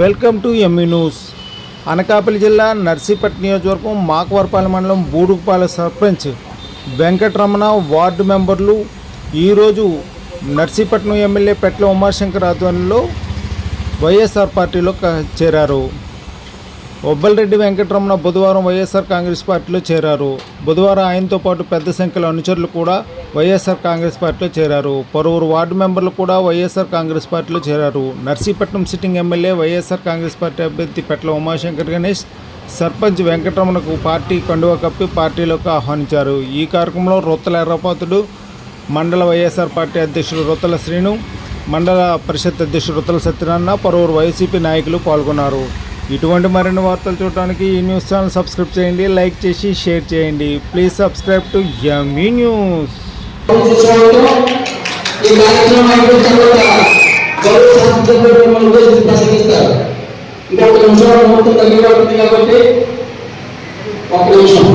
Welcome to ME news Anakapalli జిల్లా నర్సీపట్ నియోజకవర్గం మాకవరపాలెం మండలం బూడుకుపాలెం సర్పంచ్ వెంకటరమణ వార్డు మెంబర్లు ఈరోజు నర్సీపట్నం ఎమ్మెల్యే పెట్ల ఉమాశంకర్ ఆధ్వర్యంలో వైఎస్ఆర్ పార్టీలో చేరారు. ఒబ్బలరెడ్డి వెంకటరమణ బుధవారం వైఎస్ఆర్ కాంగ్రెస్ పార్టీలో చేరారు. బుధవారం ఆయనతో పాటు పెద్ద సంఖ్యలో అనుచరులు కూడా వైఎస్ఆర్ కాంగ్రెస్ పార్టీలో చేరారు. పలువురు వార్డు మెంబర్లు కూడా వైఎస్ఆర్ కాంగ్రెస్ పార్టీలో చేరారు. Narsipatnam sitting MLA YSR Congress party అభ్యర్థి పెట్ల ఉమాశంకర్ గణేష్ సర్పంచ్ వెంకటరమణకు పార్టీ కండువా కప్పి పార్టీలోకి ఆహ్వానించారు. ఈ కార్యక్రమంలో రొత్తల ఎర్రపాతుడు మండల వైఎస్ఆర్ పార్టీ అధ్యక్షుడు రొత్తల శ్రీను మండల పరిషత్ అధ్యక్షుడు రొత్తల సత్యనారాయణ పలువురు వైసీపీ నాయకులు పాల్గొన్నారు. ఇటువంటి మరిన్ని వార్తలు చూడడానికి ఈ న్యూస్ ఛానల్ సబ్స్క్రైబ్ చేయండి లైక్ చేసి షేర్ చేయండి. Please subscribe to ME news. ఈ కార్యక్రమం అయిపోయిన తర్వాత గౌరవ శాసనసభ్యులు మిమ్మల్ని ఉద్దేశించి ప్రసంగిస్తారు ఇంకొక నిమిషం ముహూర్తం దగ్గర అవుతుంది కాబట్టి ఒక నిమిషం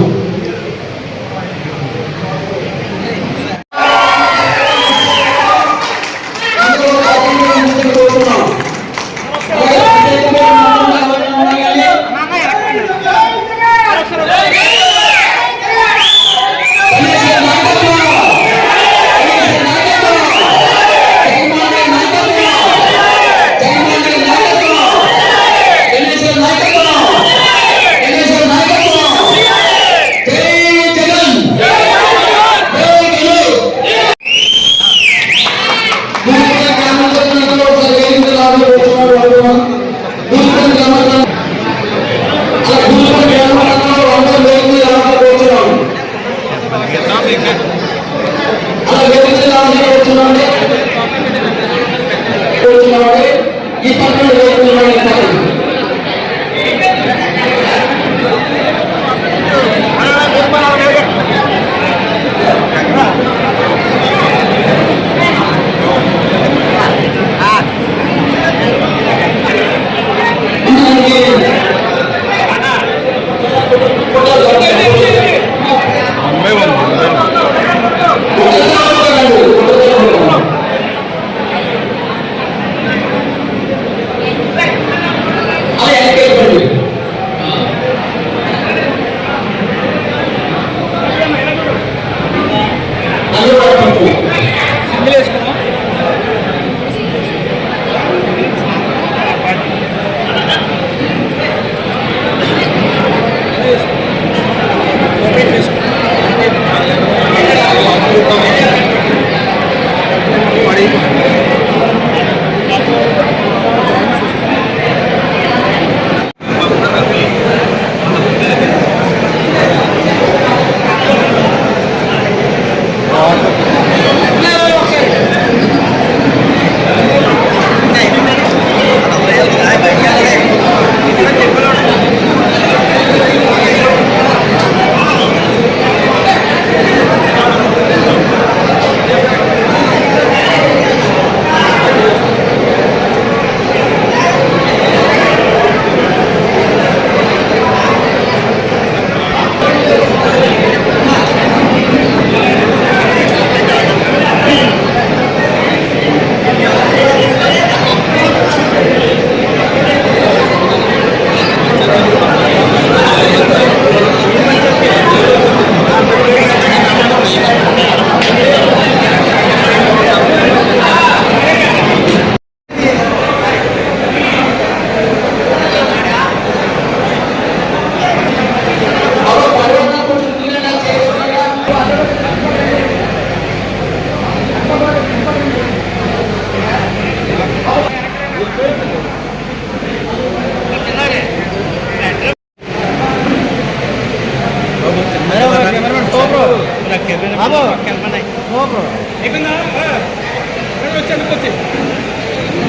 వచ్చి ఎందుకు వచ్చి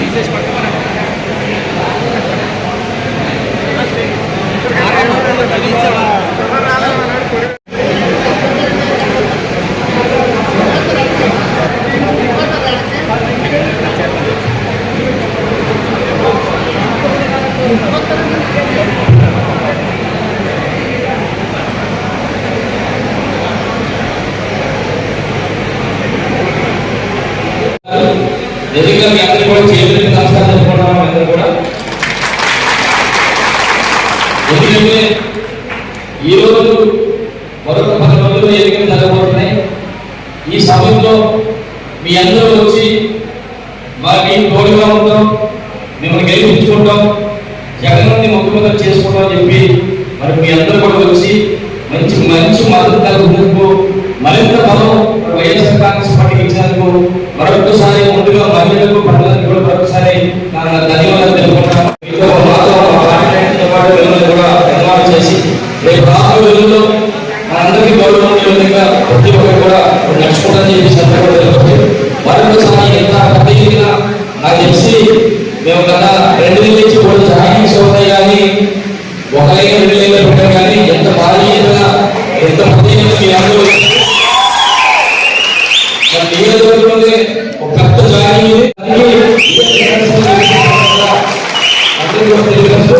తీసేసి పట్టుకోవాలి నిజంగా మీ అందరికీ కూడా చేతులకి నమస్కారం చెప్పుకుంటున్నాం అందరూ కూడా. ఎందుకంటే ఈరోజు మరొక పది రోజుల్లో ఎన్నికలు జరగబోతున్నాయి. ఈ సమయంలో మీ అందరూ వచ్చి మాకు తోడుగా ఉంటాం మిమ్మల్ని గెలిపించుకుంటాం జగన్ని ముఖ్యమంత్రి చేసుకుంటాం అని చెప్పి మరి మీ అందరూ కూడా వచ్చి మంచి మంచి మద్దతు కలిగినందుకు మరింత బలం వైఎస్ఆర్ కాంగ్రెస్ పార్టీకి ఇచ్చినందుకు మరొకసారి ముందుగా మహిళలకు ప్రజలకు కూడా మరొకసారి నా ధన్యవాదాలు తెలుపుకుంటాను మీతో మాతో మా పాటు మిమ్మల్ని కూడా ధన్యవాదాలు చేసి రేపు రాబోయే రోజుల్లో మనందరికీ గౌరవం విధంగా ప్రతి ఒక్కరు కూడా నడుచుకుంటారని చెప్పి సందర్భంగా తెలుపుతుంది మరొకసారి ఎంత పెద్ద నాకు తెలిసి మేము గత రెండు నుంచి కూడా జాయినింగ్స్ అవుతాయి తెలియజేస్తూ